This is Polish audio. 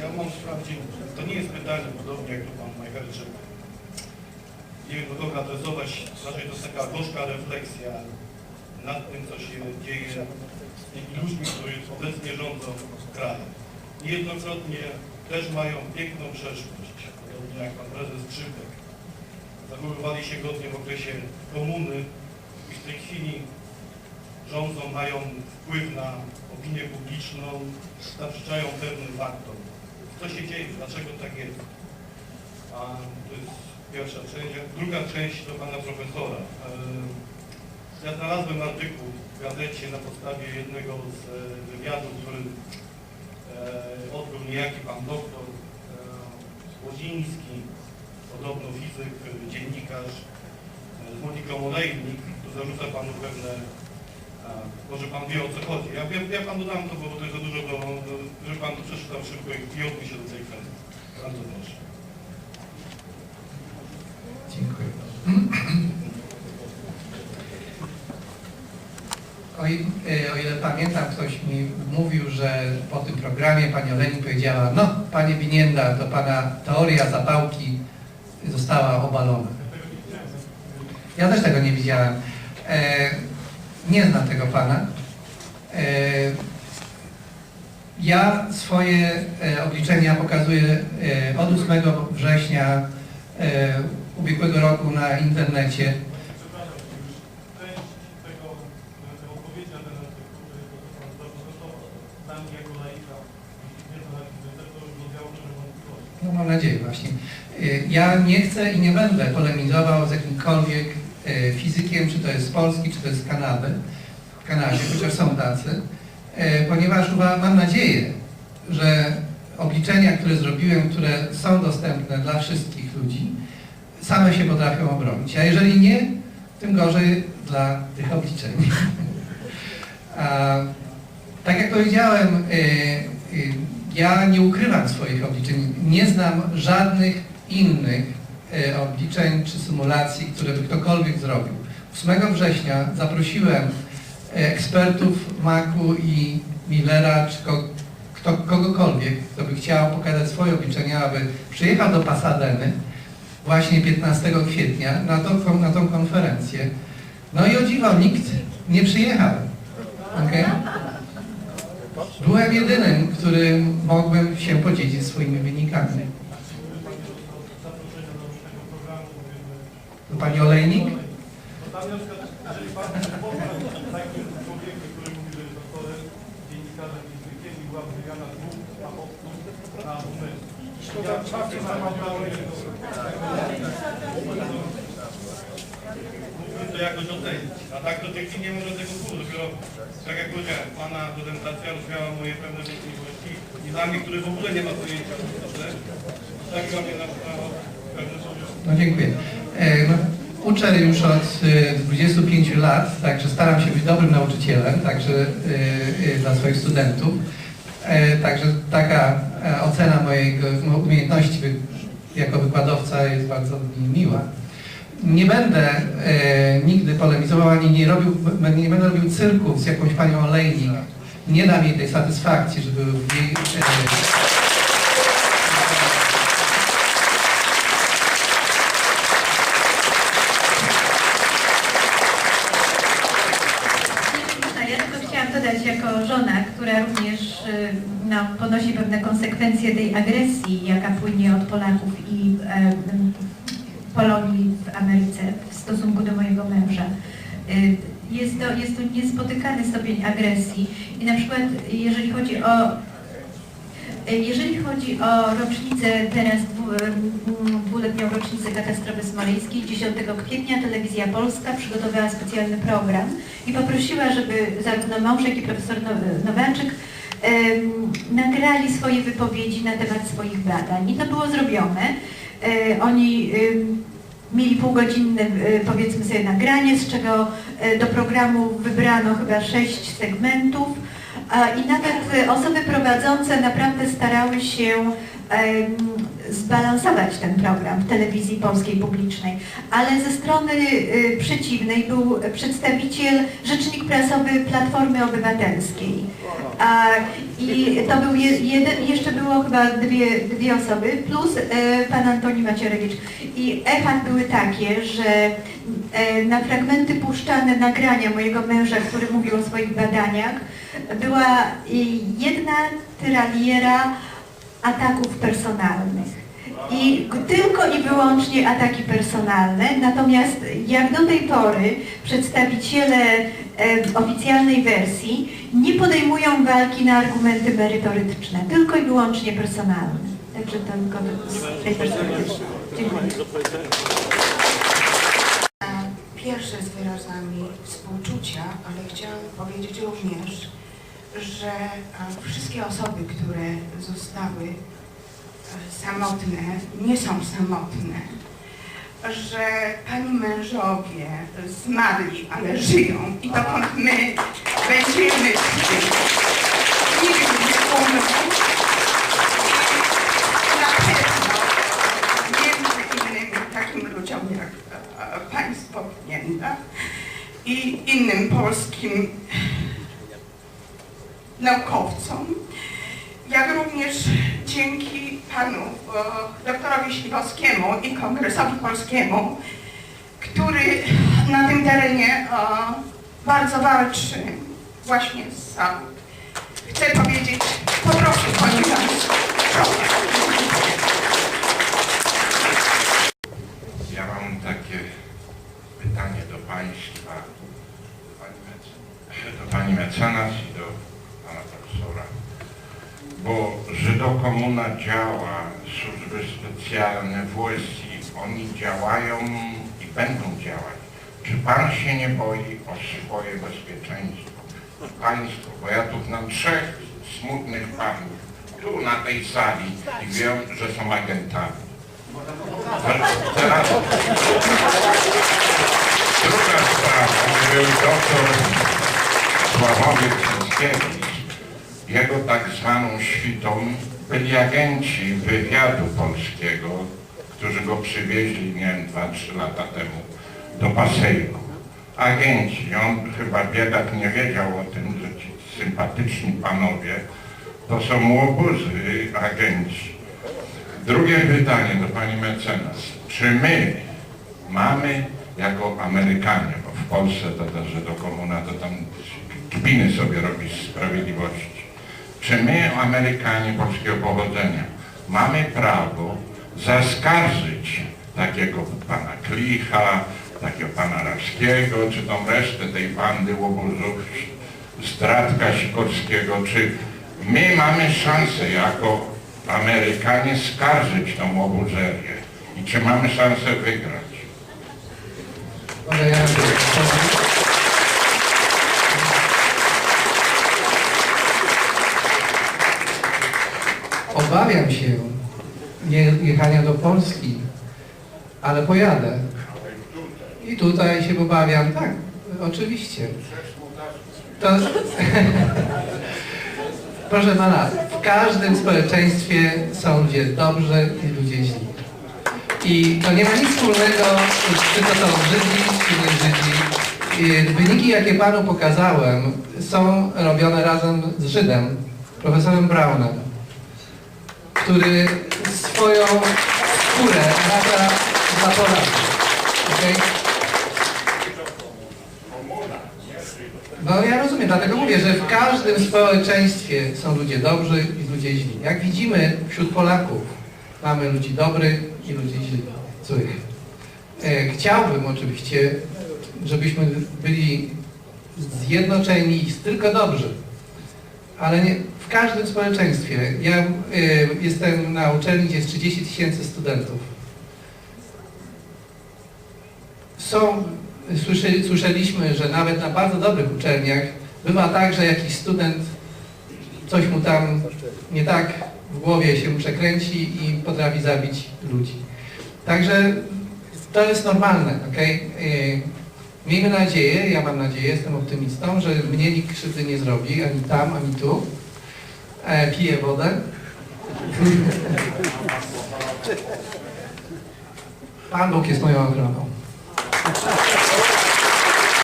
Ja mam wprawdzie, to nie jest pytanie, podobnie jak tu pan Majcherczyk. Nie wiem, do kogo adresować, raczej to jest taka gorzka refleksja nad tym, co się dzieje z tymi ludźmi, którzy obecnie rządzą krajem. Niejednokrotnie też mają piękną przeszłość, podobnie jak pan prezes Krzypek. Zachowywali się godnie w okresie komuny i w tej chwili rządzą, mają wpływ na opinię publiczną, zaprzeczają pewnym faktom. Co się dzieje? Dlaczego tak jest? A to jest pierwsza część. Druga część do pana profesora. Ehm, Ja znalazłem artykuł w gazecie na podstawie jednego z e, wywiadów, który e, odbył niejaki pan doktor e, Łodziński, podobno fizyk, e, dziennikarz e, z Moniką Olejnik, tu zarzuca panu pewne może pan wie o co chodzi. Ja, ja, ja panu dam to, bo to jest za dużo, do, żeby pan to przeczytał szybko i i się do tej kwestii. Bardzo proszę. Dziękuję. O, e, o ile pamiętam, ktoś mi mówił, że po tym programie pani Oleni powiedziała, no panie Winienda, to pana teoria zapałki została obalona. Ja też tego nie widziałem. E, nie znam tego pana. E, ja swoje e, obliczenia pokazuję e, od 8 września ubiegłego roku na internecie. No mam nadzieję właśnie. Ja nie chcę i nie będę polemizował z jakimkolwiek fizykiem, czy to jest z Polski, czy to jest z Kanady, w Kanadzie, chociaż są tacy, y, ponieważ mam nadzieję, że obliczenia, które zrobiłem, które są dostępne dla wszystkich ludzi, same się potrafią obronić. A jeżeli nie, tym gorzej dla tych obliczeń. A, tak jak powiedziałem, y, ja nie ukrywam swoich obliczeń. Nie znam żadnych innych obliczeń czy symulacji, które by ktokolwiek zrobił. 8 września zaprosiłem y, ekspertów Macu i Millera, czy kto, kogokolwiek, kto by chciał pokazać swoje obliczenia, aby przyjechał do Pasadeny właśnie 15 kwietnia na tą, na tą konferencję. No i o dziwo, nikt nie przyjechał. Okay? Byłem jedynym, którym mogłem się podzielić swoimi wynikami. Zaproszenia do tego programu, powiedzmy, To pani Olejnik? Który że jest doktorem, dziennikarzem była. Mógłbym to jakoś ocenić, a tak tej chwili nie mam żadnego wpływu, dopiero tak jak powiedziałem, Pana prezentacja rozwiała moje pewne wątpliwości i dla mnie, który w ogóle nie ma pojęcia o doktorze, tak dla mnie na pewne są już No dziękuję. E, no, uczę już od e, 25 lat, także staram się być dobrym nauczycielem, także e, e, dla swoich studentów. E, Także taka e, ocena mojej umiejętności jako wykładowca jest bardzo mi miła. Nie będę e, nigdy polemizował, ani nie, robił, nie będę robił cyrków z jakąś panią Olejnik. Nie dam jej tej satysfakcji, żeby w jej... E, Ja tylko chciałam dodać jako żona, która również y, no, ponosi pewne konsekwencje tej agresji, jaka płynie od Polaków i Polonii w Ameryce w stosunku do mojego męża. Y, Jest to, jest to niespotykany stopień agresji i na przykład jeżeli chodzi o jeżeli chodzi o rocznicę, teraz dwuletnią rocznicę katastrofy smoleńskiej, 10 kwietnia Telewizja Polska przygotowała specjalny program i poprosiła, żeby zarówno mąż, jak i profesor Now- Nowaczyk em, nagrali swoje wypowiedzi na temat swoich badań. I to było zrobione. E, oni mieli półgodzinne, e, powiedzmy sobie, nagranie, z czego e, do programu wybrano chyba sześć segmentów. I nawet osoby prowadzące naprawdę starały się zbalansować ten program w telewizji polskiej publicznej, ale ze strony y, przeciwnej był przedstawiciel, rzecznik prasowy Platformy Obywatelskiej. A, I to był je, jeden, jeszcze było chyba dwie, dwie osoby, plus e, pan Antoni Macierewicz. I echa były takie, że e, na fragmenty puszczane nagrania mojego męża, który mówił o swoich badaniach, była jedna tyraliera ataków personalnych. I tylko i wyłącznie ataki personalne, natomiast jak do tej pory przedstawiciele e, oficjalnej wersji nie podejmują walki na argumenty merytoryczne, tylko i wyłącznie personalne. Także to tylko z tej. Dziękuję. Pierwsze z wyrazami współczucia, ale chciałam powiedzieć również, że wszystkie osoby, które zostały e, samotne, nie są samotne, że pani mężowie zmarli, ale żyją i dokąd my będziemy tym, nigdy nie umrą. Na pewno między innymi takim ludziom jak e, e, państwo Gnienda i innym polskim naukowcom, jak również dzięki panu e, doktorowi Śliwowskiemu i Kongresowi Polskiemu, który na tym terenie e, bardzo walczy właśnie z. Chcę powiedzieć po prostu, ponieważ Ja mam takie pytanie do Państwa, do Pani, mece- do pani mecenas i do Pana profesora. Bo Żydokomuna działa, służby specjalne, WSI, oni działają i będą działać. Czy Pan się nie boi o swoje bezpieczeństwo? Państwo, bo ja tu znam trzech smutnych panów, tu na tej sali i wiem, że są agentami. Teraz druga sprawa, był doktor Sławomir Cęckiewicz. Jego tak zwaną świtą byli agenci wywiadu polskiego, którzy go przywieźli, nie wiem, 2-3 lata temu do basenu. Agenci, on chyba biedak nie wiedział o tym, że ci sympatyczni panowie to są łobuzy agenci. Drugie pytanie do Pani mecenas. Czy my mamy jako Amerykanie, bo w Polsce to też, że do komuna to tam kpiny sobie robi sprawiedliwości. Czy my, Amerykanie polskiego pochodzenia, mamy prawo zaskarżyć takiego pana Klicha, takiego pana Raszkiego, czy tą resztę tej bandy łobuzów, Stradka Sikorskiego, czy my mamy szansę jako Amerykanie skarżyć tą łobuzerię i czy mamy szansę wygrać? Obawiam się jechania do Polski, ale pojadę. I tutaj się obawiam, tak, oczywiście. To... Proszę pana, w każdym społeczeństwie są ludzie dobrzy i ludzie źli. I to nie ma nic wspólnego, czy to są Żydzi, czy nie Żydzi. Wyniki, jakie panu pokazałem, są robione razem z Żydem, profesorem Brownem, który swoją skórę nada za Polaków. Okej? No ja rozumiem, dlatego mówię, że w każdym społeczeństwie są ludzie dobrzy i ludzie źli. Jak widzimy wśród Polaków mamy ludzi dobrych i ludzi źli, złych. E, chciałbym oczywiście, żebyśmy byli zjednoczeni i tylko dobrzy, ale nie, w każdym społeczeństwie. Ja e, jestem na uczelni, gdzie jest 30 tysięcy studentów. Są Słyszy, słyszeliśmy, że nawet na bardzo dobrych uczelniach bywa tak, że jakiś student coś mu tam nie tak w głowie się przekręci i potrafi zabić ludzi. Także to jest normalne, ok? Miejmy nadzieję, ja mam nadzieję, jestem optymistą, że mnie nikt krzywdy nie zrobi, ani tam, ani tu. E, piję wodę. Pan Bóg jest moją ochroną.